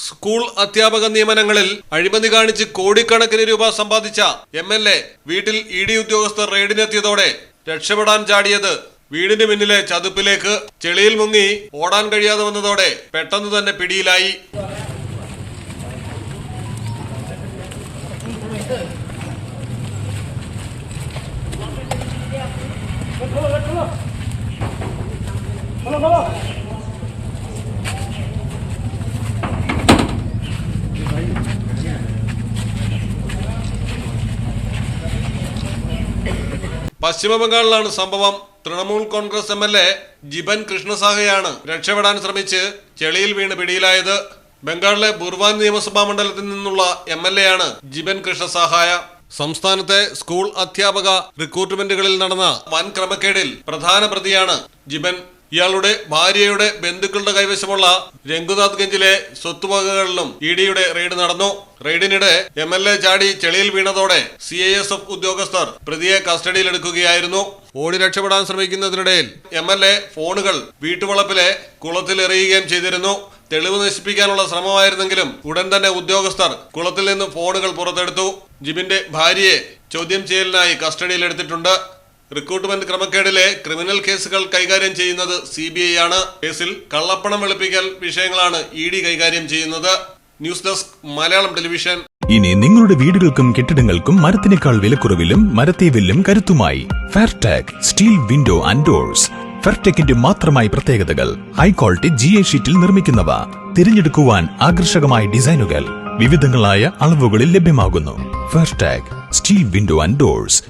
School അധ്യാപക നിയമനങ്ങളിൽ അഴിമതി കാണിച്ച് കോടിക്കണക്കിന് രൂപ സമ്പാദിച്ച എം എൽ എ വീട്ടിൽ ഇ ഡി ഉദ്യോഗസ്ഥർ റെയ്ഡിനെത്തിയതോടെ രക്ഷപ്പെടാൻ ചാടിയത് വീടിന് പിന്നിലെ ചതുപ്പിലേക്ക് ചെളിയിൽ മുങ്ങി ഓടാൻ കഴിയാതെ വന്നതോടെ പെട്ടെന്ന് തന്നെ പിടിയിലായി. പശ്ചിമ ബംഗാളിലാണ് സംഭവം. Trinamool Congress M L A Jiban കൃഷ്ണസാഹയാണ് രക്ഷപ്പെടാൻ ശ്രമിച്ച് ചെളിയിൽ വീണ് പിടിയിലായത്. ബംഗാളിലെ ബുർവാൻ നിയമസഭാ മണ്ഡലത്തിൽ നിന്നുള്ള എം എൽ എ ആണ് ജിബൻ കൃഷ്ണസാഹായ. സംസ്ഥാനത്തെ സ്കൂൾ അധ്യാപക റിക്രൂട്ട്മെന്റുകളിൽ നടന്ന വൻ ക്രമക്കേടിൽ പ്രധാന പ്രതിയാണ് ജിബൻ. ഇയാളുടെ ഭാര്യയുടെ ബന്ധുക്കളുടെ കൈവശമുള്ള രംഗുനാഥ് ഗഞ്ചിലെ സ്വത്തുവകകളിലും ഇ ഡിയുടെ റെയ്ഡ് നടന്നു. റെയ്ഡിനിടെ എം എൽ എ ചാടി ചെളിയിൽ വീണതോടെ സി ഐ എസ് എഫ് ഉദ്യോഗസ്ഥർ പ്രതിയെ കസ്റ്റഡിയിലെടുക്കുകയായിരുന്നു. ഓടി രക്ഷപ്പെടാൻ ശ്രമിക്കുന്നതിനിടയിൽ എം എൽ എ ഫോണുകൾ വീട്ടുവളപ്പിലെ കുളത്തിൽ എറിയുകയും ചെയ്തിരുന്നു. തെളിവ് നശിപ്പിക്കാനുള്ള ശ്രമമായിരുന്നെങ്കിലും ഉടൻ തന്നെ ഉദ്യോഗസ്ഥർ കുളത്തിൽ നിന്ന് ഫോണുകൾ പുറത്തെടുത്തു. ജിബിന്റെ ഭാര്യയെ ചോദ്യം ചെയ്യലിനായി കസ്റ്റഡിയിലെടുത്തിട്ടുണ്ട്. റിക്രൂട്ട്മെന്റ് ക്രമക്കേടിലെ ക്രിമിനൽ കേസുകൾ കൈകാര്യം ചെയ്യുന്നത് സി ബി ഐ ആണ്. കേസിൽ കള്ളപ്പണം വെളുപ്പിക്കൽ വിഷയങ്ങളാണ് ഇ ഡി കൈകാര്യം ചെയ്യുന്നത്. News desk Malayalam television. ഇനി നിങ്ങളുടെ വീടുകൾക്കും കെട്ടിടങ്ങൾക്കും മരത്തിനേക്കാൾ വിലക്കുറവിലും മരത്തേവിലും കരുത്തുമായി Fairtag steel window and doors ഫെയർടെക്കിന്റെ മാത്രമായി പ്രത്യേകതകൾ ഹൈ ക്വാളിറ്റി ജി എ ഷീറ്റിൽ നിർമ്മിക്കുന്നവ. തിരഞ്ഞെടുക്കുവാൻ ആകർഷകമായ ഡിസൈനുകൾ വിവിധങ്ങളായ അളവുകളിൽ ലഭ്യമാകുന്നു. Fairtag steel window and doors